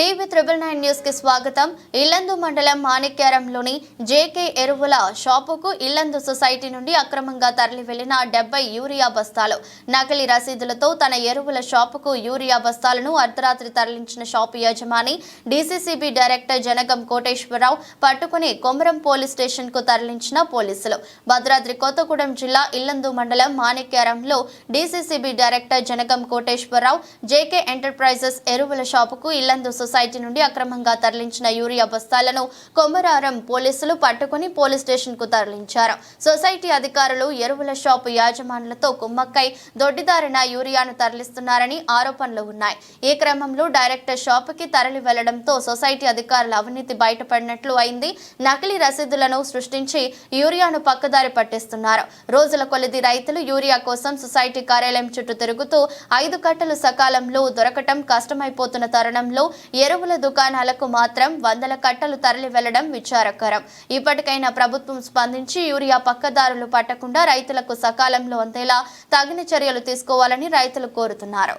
TV triple nine న్యూస్కి స్వాగతం. ఇల్లందు మండలం మాణిక్యారంలోని జేకే ఎరువుల షాపుకు ఇల్లందు సొసైటీ నుండి అక్రమంగా తరలి వెళ్ళిన డెబ్బై యూరియా బస్తాలు. నకిలీ రసీదులతో తన ఎరువుల షాపుకు యూరియా బస్తాలను అర్ధరాత్రి తరలించిన షాపు యజమాని డీసీసీబీ డైరెక్టర్ జనగం కోటేశ్వరరావు పట్టుకుని కొమరం పోలీస్ స్టేషన్కు తరలించిన పోలీసులు. భద్రాద్రి కొత్తగూడెం జిల్లా ఇల్లందు మండలం మాణిక్యారంలో DCCB director Janagam Koteswararao JK enterprises ఎరువుల షాపుకు ఇల్లందు సొసైటీ నుండి అక్రమంగా తరలించిన యూరియా బస్తాలను కొమరారం పోలీసులు పట్టుకుని పోలీస్ స్టేషన్కు తరలించారు. సొసైటీ అధికారులు ఎరువుల షాపు యాజమానులతో కుమ్మక్కై దొడ్డిదారిన యూరియాను తరలిస్తున్నారని ఆరోపణలు ఉన్నాయి. ఈ క్రమంలో డైరెక్టర్ షాపుకి తరలి వెళ్ళడంతో సొసైటీ అధికారుల అవినీతి బయటపడినట్లు అయింది. నకిలీ రసీదులను సృష్టించి యూరియాను పక్కదారి పట్టిస్తున్నారు. రోజుల కొలది రైతులు యూరియా కోసం సొసైటీ కార్యాలయం చుట్టూ తిరుగుతూ ఐదు కట్టలు సకాలంలో దొరకటం కష్టమైపోతున్న తరుణంలో ఎరువుల దుకాణాలకు మాత్రం వందల కట్టలు తరలి వెళ్ళడం విచారకరం. ఇప్పటికైనా ప్రభుత్వం స్పందించి యూరియా పక్కదారులు పట్టకుండా రైతులకు సకాలంలో అందేలా తగిన చర్యలు తీసుకోవాలని రైతులు కోరుతున్నారు.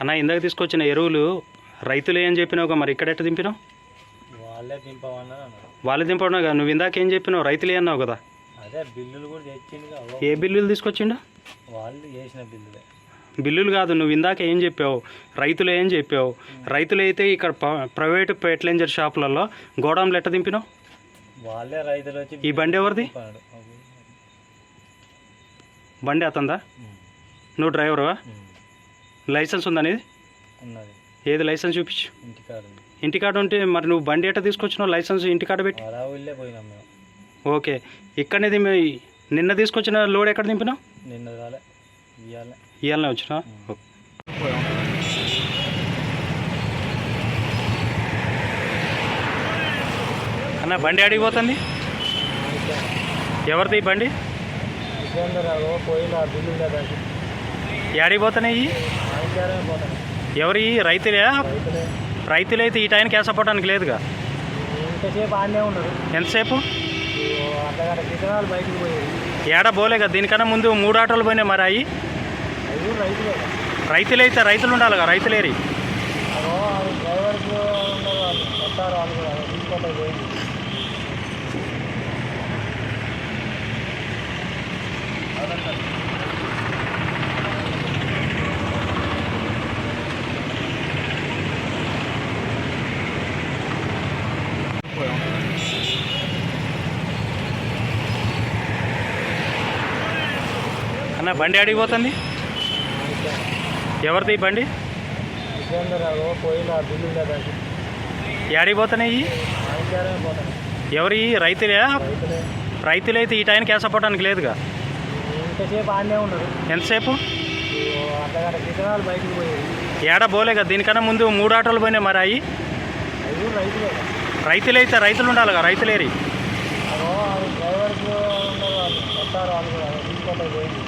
అన్న ఇందాక తీసుకొచ్చిన ఎరువులు రైతులు ఏం చెప్పినావు మరి ఇక్కడెట్ట దింపినావు? వాళ్ళే దింపమన్నారు కదా నువ్వు ఇందాక ఏం చెప్పినావు? రైతులే అన్నావు కదా. అదే బిల్లులు కూడా ఏ బిల్లులు తీసుకొచ్చిండు? వాళ్ళు చేసిన బిల్లులే. బిల్లులు కాదు నువ్వు ఇందాక ఏం చెప్పావు? రైతులు ఏం చెప్పావు? రైతులు అయితే ఇక్కడ ప్రైవేటు ఫెర్టిలైజర్ షాపులలో గోడాంలు ఎట్ట దింపినావు? వాళ్ళే రైతులు వచ్చి ఈ బండి ఎవరిది. బండి అతందా నువ్వు డ్రైవర్వా. లైసెన్స్ ఉందా నీది? ఏది లైసెన్స్ చూపించు. ఇంటికాడ ఉంటే మరి నువ్వు బండి ఎట్ట తీసుకొచ్చినావు? లైసెన్స్ ఇంటికాడ పెట్టి? అలా ఊళ్ళే పోయినాం మేము. ఓకే. ఇక్కడనేది నిన్న తీసుకొచ్చిన లోడ్ ఎక్కడ దింపినావు? నిన్న రాలే ఇవాళ ఇవాళనే వచ్చినా? అన్న బండి అడిగిపోతుంది ఎవరిది ఈ బండి? పోతాను ఎవరి? రైతులే. రైతులైతే ఈ టైంకి వేసపోవడానికి లేదుగా. ఉన్నారు. ఎంతసేపు? బయటకు పోయేది ఏడ పోలే కదా దీనికన్నా ముందు మూడు ఆటోలు పోయినాయి మరి అవి రైతులే. రైతులైతే రైతులు ఉండాలిగా రైతులేరి అదో అది డ్రైవర్కి ఉన్నారు వాళ్ళు వస్తారు వాళ్ళు కూడా తీసుకుంటే పోయింది అన్న బండి అడిగిపోతుంది ఎవరిది ఈ బండి? ఇబ్బందిరావు పోయిన ఎవరి రైతులే? రైతులైతే ఈ టైంకి వేసపోవడానికి లేదుగా? ఆడనే ఎంతసేపు? ఏడ పోలే కదా దీనికన్నా ముందు మూడు ఆటోలు పోయినాయి మరి అవి? రైతులైతే రైతులు ఉండాలిగా రైతులేరి అదో అది డ్రైవర్కి ఉన్నారు వాళ్ళు వస్తారు వాళ్ళు కూడా తీసుకుంటే పోయింది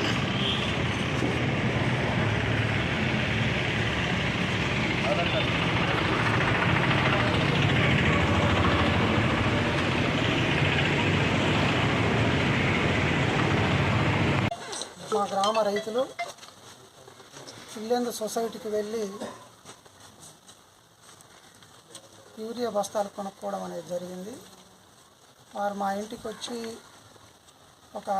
మా గ్రామ రైతులు ఇల్లెందు సొసైటీకి వెళ్ళి యూరియా బస్తాలు కొనుక్కోవడం అనేది జరిగింది. వారు మా ఇంటికి వచ్చి ఒక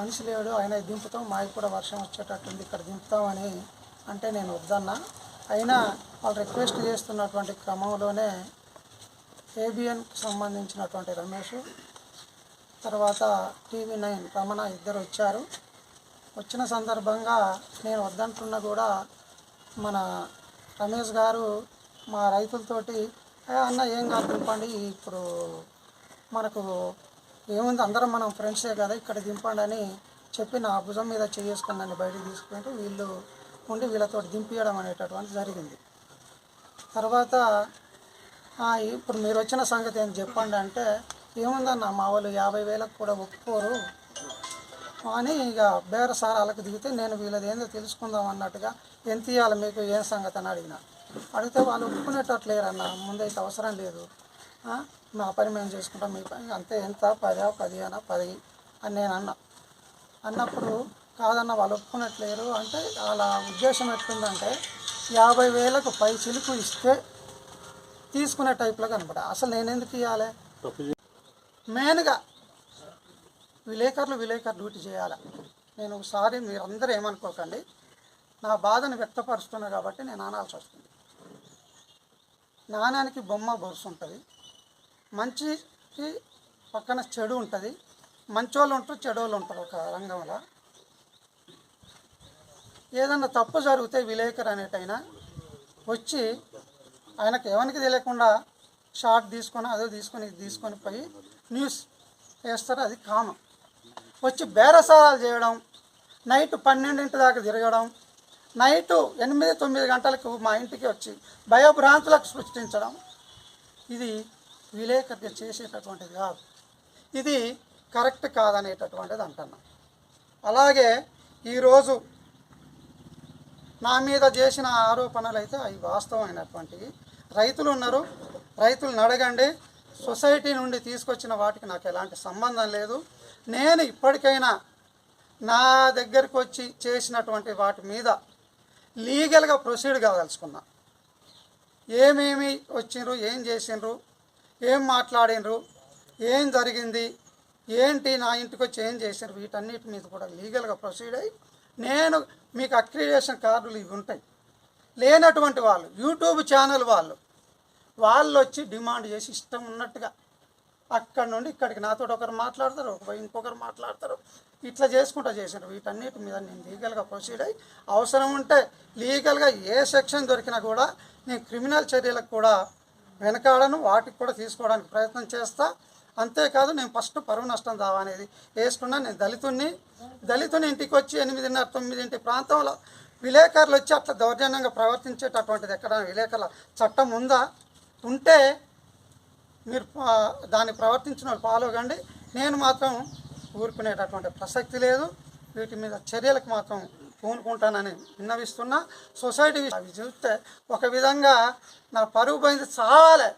మనిషి లేడు ఆయన దింపుతాం మాకు కూడా వర్షం వచ్చేటట్టుంది ఇక్కడ దింపుతామని అంటే నేను వద్దన్నా. అయినా వాళ్ళు రిక్వెస్ట్ చేస్తున్నటువంటి క్రమంలోనే ఏబిఎన్కి సంబంధించినటువంటి రమేష్ తర్వాత టీవీ నైన్ రమణ ఇద్దరు వచ్చారు. వచ్చిన సందర్భంగా నేను వద్దంటున్నా కూడా మన రమేష్ గారు మా రైతులతోటి అన్న ఏం కాదు దింపండి ఇప్పుడు మనకు ఏముంది అందరం మనం ఫ్రెండ్సే కదా ఇక్కడ దింపండి అని చెప్పి నా భుజం మీద చేసుకుని నన్ను బయటికి తీసుకుంటూ వీళ్ళు ఉండి వీళ్ళతో దింపియడం అనేటటువంటి జరిగింది. తర్వాత ఇప్పుడు మీరు వచ్చిన సంగతి ఏం చెప్పండి అంటే ఏముందన్న మా వాళ్ళు యాభై వేలకు కూడా ఒప్పుకోరు అని ఇక బేరసారాలకు దిగితే నేను వీళ్ళది ఏందో తెలుసుకుందాం అన్నట్టుగా ఎంత ఇవ్వాలి మీకు ఏం సంగతి అని అడిగిన. అడిగితే వాళ్ళు ఒప్పుకునేటట్లేరన్న ముందైతే అవసరం లేదు? మా పని మేము చేసుకుంటాం మీ పని అంతే ఎంత? పదా పదిహేనా పది అని నేను అన్నా. అన్నప్పుడు కాదన్న వాళ్ళు ఒప్పుకున్నట్లేరు అంటే వాళ్ళ ఉద్దేశం ఎట్లుందంటే యాభై వేలకు పై చిలుకు ఇస్తే తీసుకునే టైప్లో కనపడా. అసలు నేను ఎందుకు ఇవ్వాలి మెయిన్గా విలేకరులు విలేకరు డ్యూటీ చేయాలి? నేను ఒకసారి మీరందరూ ఏమనుకోకండి. నా బాధను వ్యక్తపరుస్తున్నా కాబట్టి నేను అనాల్సి వస్తుంది. నాణానికి బొమ్మ బొరుసు ఉంటుంది. మంచికి పక్కన చెడు ఉంటుంది. మంచోళ్ళు ఉంటారు చెడోళ్ళు ఉంటారు ఒక రంగంలో. ఏదన్నా తప్పు జరిగితే విలేకరు అనేటైనా వచ్చి ఆయనకు ఎవరికి తెలియకుండా షార్ట్ తీసుకొని అదో తీసుకొని తీసుకొని పోయి న్యూస్ వేస్తారు. అది కామన్. వచ్చి బేరసారాలు చేయడం నైట్ పన్నెండింటి దాకా తిరగడం నైటు ఎనిమిది తొమ్మిది గంటలకు మా ఇంటికి వచ్చి భయభ్రాంతులకు సృష్టించడం. ఇది విలేకరుగా చేసేటటువంటిది కాదు. ఇది కరెక్ట్ కాదనేటటువంటిది అంటున్నా. అలాగే ఈరోజు నా మీద చేసిన ఆరోపణలు అయితే అవి వాస్తవమైనటువంటివి. రైతులు ఉన్నారు. రైతులను అడగండి. సొసైటీ నుండి తీసుకొచ్చిన వాటికి నాకు ఎలాంటి సంబంధం లేదు. నేను ఇప్పటికైనా నా దగ్గరికి వచ్చి చేసినటువంటి వాటి మీద లీగల్గా ప్రొసీడ్ కాదలుచుకున్నా. ఏమేమి వచ్చిండ్రు ఏం చేసిండ్రు ఏం మాట్లాడినరు ఏం జరిగింది ఏంటి నా ఇంటికి వచ్చి ఏం చేసిండ్రు వీటన్నిటి మీద కూడా లీగల్గా ప్రొసీడ్ అయ్యి నేను మీకు అక్రిడేషన్ కార్డులు ఇవి ఉంటాయి. లేనటువంటి వాళ్ళు యూట్యూబ్ ఛానల్ వాళ్ళు వాళ్ళు వచ్చి డిమాండ్ చేసి ఇష్టం ఉన్నట్టుగా అక్కడ నుండి ఇక్కడికి నాతో ఒకరు మాట్లాడతారు ఒక ఇంకొకరు మాట్లాడతారు. ఇట్లా చేసుకుంటా చేశారు. వీటన్నిటి మీద నేను లీగల్గా ప్రొసీడ్ అయ్యి అవసరం ఉంటే లీగల్గా ఏ సెక్షన్ దొరికినా కూడా నేను క్రిమినల్ చర్యలకు కూడా వెనకాడను వాటికి కూడా తీసుకోవడానికి ప్రయత్నం చేస్తా. అంతేకాదు నేను ఫస్ట్ పరువు నష్టం దావా అనేది వేసుకున్నా. నేను దళితుణ్ణి దళితుని ఇంటికి వచ్చి ఎనిమిదిన్నర తొమ్మిదింటి ప్రాంతంలో విలేకరులు వచ్చి అట్లా దౌర్జన్యంగా ప్రవర్తించేటటువంటిది ఎక్కడ విలేకరుల చట్టం ఉందా? ఉంటే మీరు దాన్ని ప్రవర్తించిన వాళ్ళు ఫాలో కండి. నేను మాత్రం ఊరుకునేటటువంటి ప్రసక్తి లేదు. వీటి మీద చర్యలకు మాత్రం పూనుకుంటానని విన్నవిస్తున్నా. సొసైటీ అవి చూస్తే ఒక విధంగా నా పరుగు పోయింది చావాలి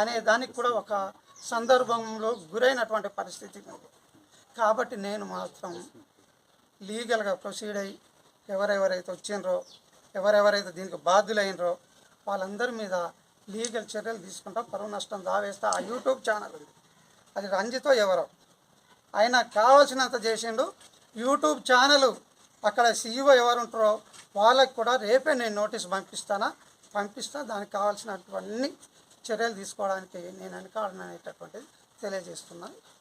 అనే దానికి కూడా ఒక సందర్భంలో గురైనటువంటి పరిస్థితి ఉంది. కాబట్టి నేను మాత్రం లీగల్గా ప్రొసీడ్ అయ్యి ఎవరెవరైతే వచ్చిండ్రో ఎవరెవరైతే దీనికి బాధ్యులైనరో వాళ్ళందరి మీద లీగల్ చర్యలు తీసుకుంటా. పరువు నష్టం దావేస్తా ఆ యూట్యూబ్ ఛానల్ ఉంది. అది రంజితో ఎవరో. ఆయన కావాల్సినంత చేసిండు. యూట్యూబ్ ఛానల్ అక్కడ సీఈఓ ఎవరు ఉంటారో వాళ్ళకి కూడా రేపే నేను నోటీస్ పంపిస్తానా? పంపిస్తా. దానికి కావాల్సినటువంటి చర్యలు తీసుకోవడానికి నేను వెనకాడననేటటువంటిది తెలియజేస్తున్నాను.